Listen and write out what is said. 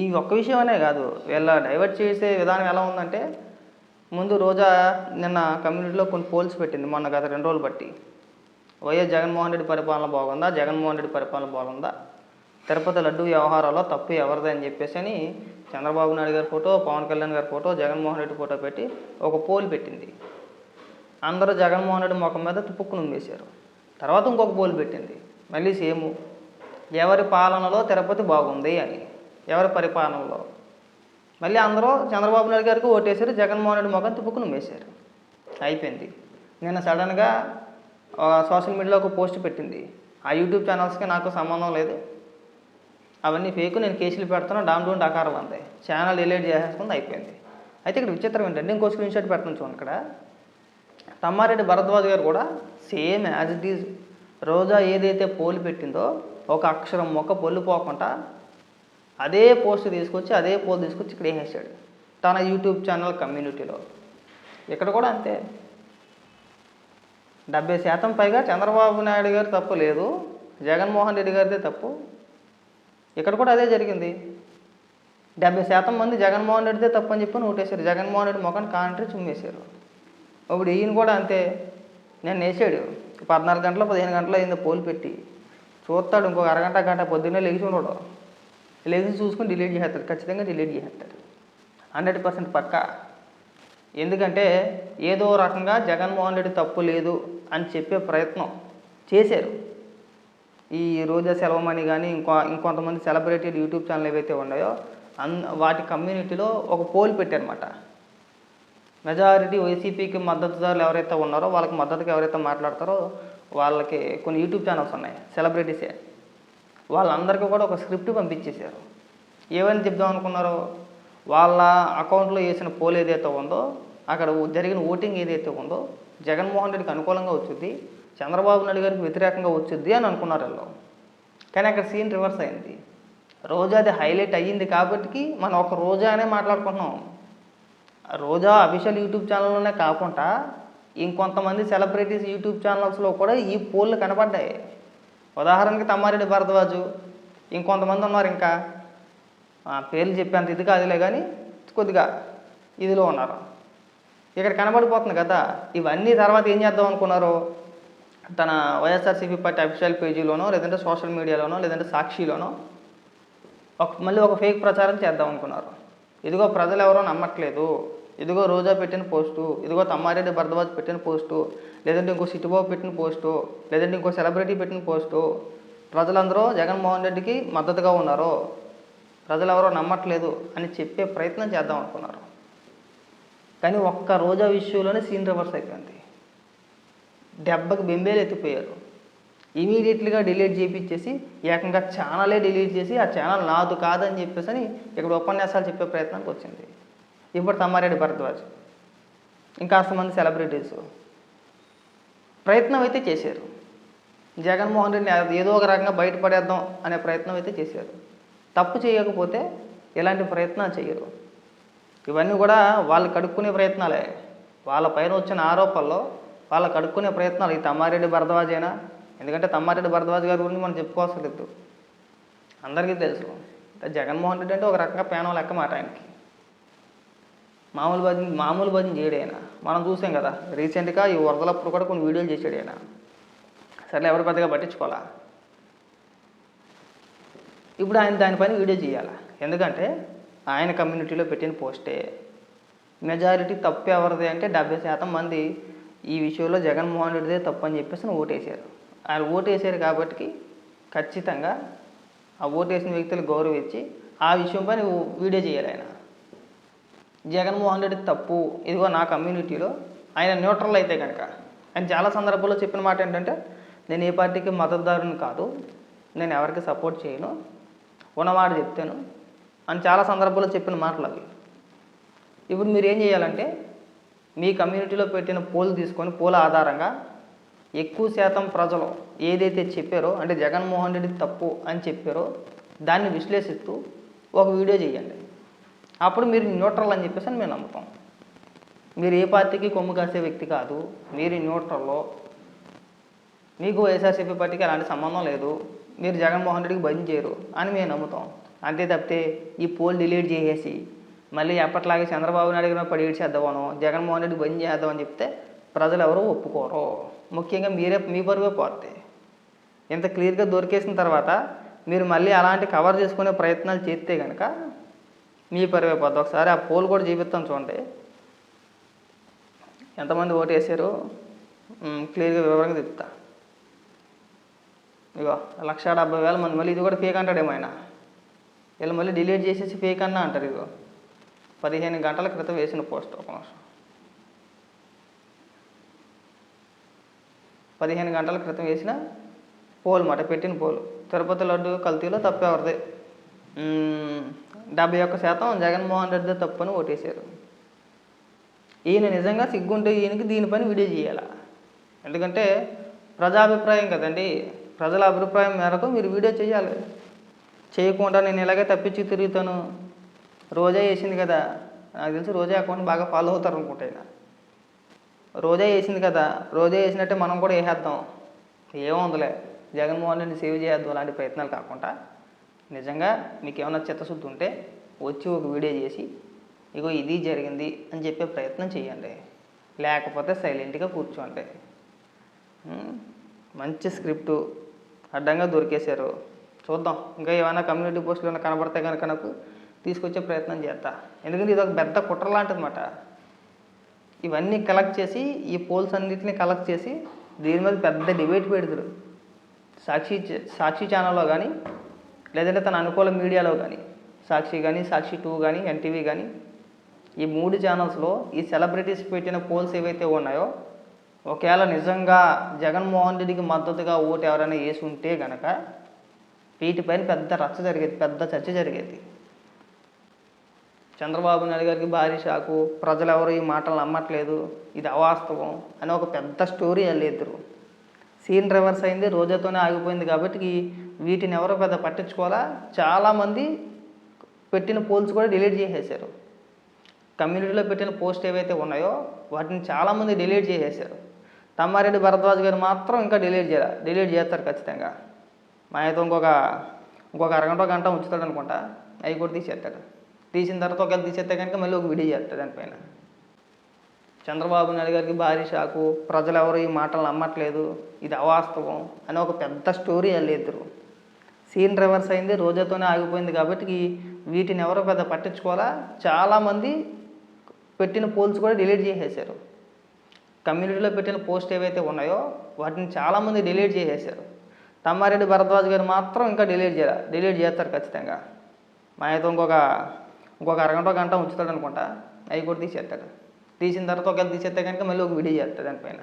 ఈ ఒక్క విషయమనే కాదు. వీళ్ళ డైవర్ట్ చేసే విధానం ఎలా ఉందంటే ముందు రోజా నిన్న కమ్యూనిటీలో కొన్ని పోల్స్ పెట్టింది. మొన్న గత రెండు రోజులు బట్టి. వైఎస్ జగన్మోహన్ రెడ్డి పరిపాలన బాగుందా? జగన్మోహన్ రెడ్డి పరిపాలన బాగుందా? తిరుపతి లడ్డు వ్యవహారాల్లో తప్పు ఎవరిది అని చెప్పేసి అని చంద్రబాబు నాయుడు గారి ఫోటో పవన్ కళ్యాణ్ గారి ఫోటో జగన్మోహన్ రెడ్డి ఫోటో పెట్టి ఒక పోల్ పెట్టింది. అందరూ జగన్మోహన్ రెడ్డి ముఖం మీద తుప్పుకుని ఉమ్మేశారు తర్వాత ఇంకొక పోల్ పెట్టింది. మళ్ళీ సేమ్. ఎవరి పాలనలో తిరుపతి బాగుంది అని. ఎవరి పరిపాలనలో? మళ్ళీ అందరూ చంద్రబాబు నాయుడు గారికి ఓటేశారు జగన్మోహన్ రెడ్డి ముఖం తిప్పుకుని వేశారు అయిపోయింది. నిన్న సడన్గా సోషల్ మీడియాలో ఒక పోస్ట్ పెట్టింది. ఆ యూట్యూబ్ ఛానల్స్కి నాకు సంబంధం లేదు. అవన్నీ ఫేక్ నేను కేసులు పెడతాను డామ్ డూన్ డకారం అంతే ఛానల్ డిలీట్ చేసేసుకుంది అయిపోయింది. అయితే ఇక్కడ విచిత్రం ఏంటంటే ఇంకో స్క్రీన్ షాట్ పెడతాను చూడండి ఇక్కడ. తమ్మారెడ్డి భరద్వాజ్ గారు కూడా same as it is. Roja ఏదైతే పోలు పెట్టిందో ఒక అక్షరం మొక్క పొల్లు పోకుండా అదే పోస్ట్ తీసుకొచ్చి అదే పోస్ట్ తీసుకొచ్చి ఇక్కడ వేసేసాడు తన యూట్యూబ్ ఛానల్ కమ్యూనిటీలో. ఇక్కడ కూడా అంతే. డెబ్బై శాతం పైగా చంద్రబాబు నాయుడు గారు తప్పు లేదు. జగన్మోహన్ రెడ్డి గారిదే తప్పు. ఇక్కడ కూడా అదే జరిగింది. డెబ్బై శాతం మంది జగన్మోహన్ రెడ్డిదే తప్పు అని చెప్పి ఓటేశారు జగన్మోహన్ రెడ్డి ముఖాన్ని కాంట్రీ చుమ్మేశారు. ఇప్పుడు ఈయన కూడా అంతే. నేను వేసాడు. పద్నాలుగు గంటలు పదిహేను గంటలు అయింది పోలు పెట్టి. చూస్తాడు ఇంకొక అరగంట గంట పొద్దున్నే లేచి ఉండడు. లేదు చూసుకొని డిలీట్ చేస్తాడు ఖచ్చితంగా డిలీట్ చేస్తాడు హండ్రెడ్ పర్సెంట్ పక్కా. ఎందుకంటే ఏదో రకంగా జగన్మోహన్ రెడ్డి తప్పు లేదు అని చెప్పే ప్రయత్నం చేశారు. ఈ రోజా సెలవమని కానీ ఇంకో ఇంకొంతమంది సెలబ్రిటీలు యూట్యూబ్ ఛానల్ ఏవైతే ఉన్నాయో అన్ వాటి కమ్యూనిటీలో ఒక పోల్ పెట్టారన్నమాట. మెజారిటీ వైసీపీకి మద్దతుదారులు ఎవరైతే ఉన్నారో వాళ్ళకి మద్దతుగా ఎవరైతే మాట్లాడతారో వాళ్ళకి కొన్ని యూట్యూబ్ ఛానల్స్ ఉన్నాయి సెలబ్రిటీసే. వాళ్ళందరికీ కూడా ఒక స్క్రిప్ట్ పంపించేశారు. ఏమని చెప్దాం అనుకున్నారో వాళ్ళ అకౌంట్లో వేసిన పోల్ ఏదైతే ఉందో అక్కడ జరిగిన ఓటింగ్ ఏదైతే ఉందో జగన్మోహన్ రెడ్డికి అనుకూలంగా వచ్చింది చంద్రబాబు నాయుడు గారికి వ్యతిరేకంగా వచ్చింది అని అనుకున్నారు వీళ్ళు. కానీ అక్కడ సీన్ రివర్స్ అయింది. రోజా అది హైలైట్ అయ్యింది కాబట్టి మనం ఒక రోజా అనే మాట్లాడుకుంటున్నాం. రోజా అఫీషియల్ యూట్యూబ్ ఛానల్లోనే కాకుండా ఇంకొంతమంది సెలబ్రిటీస్ యూట్యూబ్ ఛానల్స్లో కూడా ఈ పోల్లు కనబడ్డాయి ఉదాహరణకి తమ్మారెడ్డి భరద్వాజు ఇంకొంతమంది ఉన్నారు ఇంకా. ఆ పేర్లు చెప్పేంత ఇది కాదులే కానీ కొద్దిగా ఇదిలో ఉన్నారు. ఇక్కడ కనబడిపోతుంది కదా ఇవన్నీ తర్వాత ఏం చేద్దాం అనుకున్నారు? తన వైఎస్ఆర్సీపీ పార్టీ అఫీషియల్ పేజీలోనో లేదంటే సోషల్ మీడియాలోనో లేదంటే సాక్షిలోనో ఒక మళ్ళీ ఒక ఫేక్ ప్రచారం చేద్దాం అనుకున్నారు. ఇదిగో ప్రజలు ఎవరో నమ్మట్లేదు. ఇదిగో రోజా పెట్టిన పోస్టు ఇదిగో తమ్మారెడ్డి భరద్వాజ్ పెట్టిన పోస్టు లేదంటే ఇంకో సిటిబాబు పెట్టిన పోస్టు లేదంటే ఇంకో సెలబ్రిటీ పెట్టిన పోస్టు. ప్రజలందరూ జగన్మోహన్ రెడ్డికి మద్దతుగా ఉన్నారు ప్రజలు ఎవరో నమ్మట్లేదు అని చెప్పే ప్రయత్నం చేద్దాం అనుకున్నారు. కానీ ఒక్క రోజా విషయంలోనే సీన్ రివర్స్ అయిపోయింది. దెబ్బకి బెంబేలు ఎత్తిపోయారు. ఇమీడియట్లీగా డిలీట్ చేయించేసి ఏకంగా ఛానలే డిలీట్ చేసి ఆ ఛానల్ నాదు కాదని చెప్పేసి అని ఇక్కడ ఉపన్యాసాలు చెప్పే ప్రయత్నానికి వచ్చింది. ఇప్పుడు తమ్మారెడ్డి భరద్వాజ్. ఇంకాస్తమంది సెలబ్రిటీస్ ప్రయత్నం అయితే చేశారు. జగన్మోహన్ రెడ్డిని ఏదో ఒక రకంగా బయటపడేద్దాం అనే ప్రయత్నం అయితే చేశారు. తప్పు చేయకపోతే ఇలాంటి ప్రయత్నాలు చేయరు. ఇవన్నీ కూడా వాళ్ళు కడుక్కునే ప్రయత్నాలే. వాళ్ళ పైన వచ్చిన ఆరోపణలో వాళ్ళు కడుక్కునే ప్రయత్నాలు. ఈ తమ్మారెడ్డి భరద్వాజ్ అయినా ఎందుకంటే తమ్మారెడ్డి భరద్వాజ్ గారి గురించి మనం చెప్పుకోవాల్సి లేదు. అందరికీ తెలుసు. జగన్మోహన్ రెడ్డి అంటే ఒక రకంగా పేనం లెక్క మాట ఆయనకి. మామూలు భజన మామూలు భజన చేయడు ఆయన. మనం చూసాం కదా రీసెంట్గా ఈ వరదలప్పుడు కూడా కొన్ని వీడియోలు చేశాడు ఆయన. సరే ఎవరు పెద్దగా పట్టించుకోవాలా? ఇప్పుడు ఆయన దానిపైన వీడియో చేయాలి? ఎందుకంటే ఆయన కమ్యూనిటీలో పెట్టిన పోస్టే. మెజారిటీ తప్పు ఎవరిది అంటే డెబ్బై శాతం మంది ఈ విషయంలో జగన్మోహన్ రెడ్డిదే తప్పు అని చెప్పేసి ఓటేశారు. ఆయన ఓటేశారు కాబట్టి ఖచ్చితంగా ఆ ఓటేసిన వ్యక్తులు గౌరవించి ఆ విషయంపై వీడియో చేయాలి ఆయన. జగన్మోహన్ రెడ్డి తప్పు. ఇదిగో నా కమ్యూనిటీలో ఆయన న్యూట్రల్ అయితే కనుక ఆయన చాలా సందర్భాల్లో చెప్పిన మాట ఏంటంటే నేను ఏ పార్టీకి మద్దతుదారుని కాదు. నేను ఎవరికి సపోర్ట్ చేయను. ఉన్నమాట చెప్తాను. అని చాలా సందర్భాల్లో చెప్పిన మాటలు అవి. ఇప్పుడు మీరు ఏం చేయాలంటే మీ కమ్యూనిటీలో పెట్టిన పోల్ తీసుకొని పోల ఆధారంగా ఎక్కువ శాతం ప్రజలు ఏదైతే చెప్పారో అంటే జగన్మోహన్ రెడ్డి తప్పు అని చెప్పారో దాన్ని విశ్లేషిస్తూ ఒక వీడియో చేయండి. అప్పుడు మీరు న్యూట్రల్ అని చెప్పేసి అని మేము నమ్ముతాం. మీరు ఏ పార్టీకి కొమ్ము కాసే వ్యక్తి కాదు మీరు న్యూట్రల్లో మీకు వైఎస్ఆర్సీపీ పార్టీకి అలాంటి సంబంధం లేదు మీరు జగన్మోహన్ రెడ్డికి బంద్ చేయరు అని మేము నమ్ముతాం. అంతే తప్పితే ఈ పోల్ డిలీట్ చేసేసి మళ్ళీ ఎప్పట్లాగే చంద్రబాబు నాయుడు గారు పడి చేద్దామను జగన్మోహన్ రెడ్డి బంద్ చేద్దామని చెప్తే ప్రజలు ఎవరు ఒప్పుకోరు. ముఖ్యంగా మీరే మీ పరువే పోతే. ఇంత క్లియర్గా దొరికేసిన తర్వాత మీరు మళ్ళీ అలాంటి కవర్ చేసుకునే ప్రయత్నాలు చేస్తే కనుక మీ పరువే ఒకసారి ఆ పోల్ కూడా చూపిస్తాం చూడండి. ఎంతమంది ఓటు వేసారు? క్లియర్గా వివరంగా చెప్తా ఇగో లక్ష డెబ్బై వేల మంది. మళ్ళీ ఇది కూడా ఫేక్ అంటాడేమో ఆయన. వీళ్ళు మళ్ళీ డిలీట్ చేసేసి ఫేక్ అన్నా అంటారు ఇగో. పదిహేను గంటల క్రితం వేసిన పోస్ట్ ఒక నిమిషం. పదిహేను గంటల క్రితం వేసిన పోల్ మాట పెట్టిన పోలు. తిరుపతి లడ్డు కల్తీలో తప్పెవరిది డెబ్బై ఒక్క శాతం జగన్మోహన్ రెడ్డి తప్పని ఓటేశారు. ఈయన నిజంగా సిగ్గుంటే ఈయనకి దీనిపైన వీడియో చేయాల? ఎందుకంటే ప్రజాభిప్రాయం కదండి. ప్రజల అభిప్రాయం మేరకు మీరు వీడియో చేయాలి. చేయకుండా నేను ఇలాగే తప్పించి తిరుగుతాను. రోజా వేసింది కదా. నాకు తెలిసి రోజా అకౌంట్ బాగా ఫాలో అవుతారు అనుకుంటా రోజా వేసింది కదా. రోజా వేసినట్టే మనం కూడా వేసేద్దాం ఏముందిలే. జగన్మోహన్ రెడ్డిని సేవ్ చేద్దాం అలాంటి ప్రయత్నాలు కాకుండా. నిజంగా మీకు ఏమైనా చిత్తశుద్ధి ఉంటే వచ్చి ఒక వీడియో చేసి ఇగో ఇది జరిగింది అని చెప్పే ప్రయత్నం చేయండి లేకపోతే సైలెంట్గా కూర్చోండి. మంచి స్క్రిప్ట్ అడ్డంగా దొరికేశారు. చూద్దాం. ఇంకా ఏమైనా కమ్యూనిటీ పోస్టులు ఏమైనా కనబడతాయి కనుక నాకు తీసుకొచ్చే ప్రయత్నం చేస్తా ఎందుకంటే ఇది ఒక పెద్ద కుట్ర లాంటిదన్నమాట. ఇవన్నీ కలెక్ట్ చేసి ఈ పోల్స్ అన్నిటిని కలెక్ట్ చేసి దీని మీద పెద్ద డిబేట్ పెడతారు. సాక్షి సాక్షి ఛానల్లో కానీ లేదంటే తన అనుకూల మీడియాలో కానీ సాక్షి కానీ సాక్షి టూ కానీ ఎన్టీవీ కానీ ఈ మూడు ఛానల్స్లో ఈ సెలబ్రిటీస్ పెట్టిన పోల్స్ ఏవైతే ఉన్నాయో ఒకవేళ నిజంగా జగన్మోహన్ రెడ్డికి మద్దతుగా ఓటు ఎవరైనా వేసి ఉంటే గనక వీటిపైన పెద్ద రచ్చ జరిగేది పెద్ద చర్చ జరిగేది. చంద్రబాబు నాయుడు గారికి భారీ షాకు ప్రజలు ఎవరు ఈ మాటలు నమ్మట్లేదు ఇది అవాస్తవం అని ఒక పెద్ద స్టోరీ వెళ్ళేద్దరు. సీన్ రివర్స్ అయింది రోజాతోనే ఆగిపోయింది కాబట్టి వీటిని ఎవరో పెద్ద పట్టించుకోవాలా? చాలామంది పెట్టిన పోల్స్ కూడా డిలీట్ చేసేసారు. కమ్యూనిటీలో పెట్టిన పోస్ట్ ఏవైతే ఉన్నాయో వాటిని చాలామంది డిలీట్ చేసేసారు. తమ్మారెడ్డి భరద్వాజ్ గారు మాత్రం ఇంకా డిలీట్ చేయాలి డిలీట్ చేస్తారు ఖచ్చితంగా. మా అయితే ఇంకొక ఇంకొక అరగంట గంట ఉంచుతాడు అనుకుంటా అవి కూడా తీసేస్తాడు. తీసిన తర్వాత ఒకవేళ తీసేస్తే కనుక మళ్ళీ ఒక వీడియో చేస్తాడు దానిపైన. చంద్రబాబు నాయుడు గారికి భారీ షాకు. ప్రజలు ఎవరు ఈ మాటలు నమ్మట్లేదు. ఇది అవాస్తవం అని ఒక పెద్ద స్టోరీ వెళ్ళిద్దరు సీన్ రివర్స్ అయింది రోజాతోనే ఆగిపోయింది కాబట్టి వీటిని ఎవరో పెద్ద పట్టించుకోవాలా? చాలామంది పెట్టిన పోల్స్ కూడా డిలీట్ చేసేసారు కమ్యూనిటీలో పెట్టిన పోస్ట్ ఏవైతే ఉన్నాయో వాటిని చాలామంది డిలీట్ చేసేసారు తమ్మారెడ్డి భరద్వాజ్ గారు మాత్రం ఇంకా డిలీట్ చేయాలి డిలీట్ చేస్తారు ఖచ్చితంగా. మా అయితే ఇంకొక ఇంకొక అరగంట గంట ఉంచుతాడు అనుకుంటా అవి కూడా తీసేస్తాడు. తీసిన తర్వాత ఒకవేళ తీసేస్తే కనుక మళ్ళీ ఒక వీడియో చేస్తాడు దానిపైన.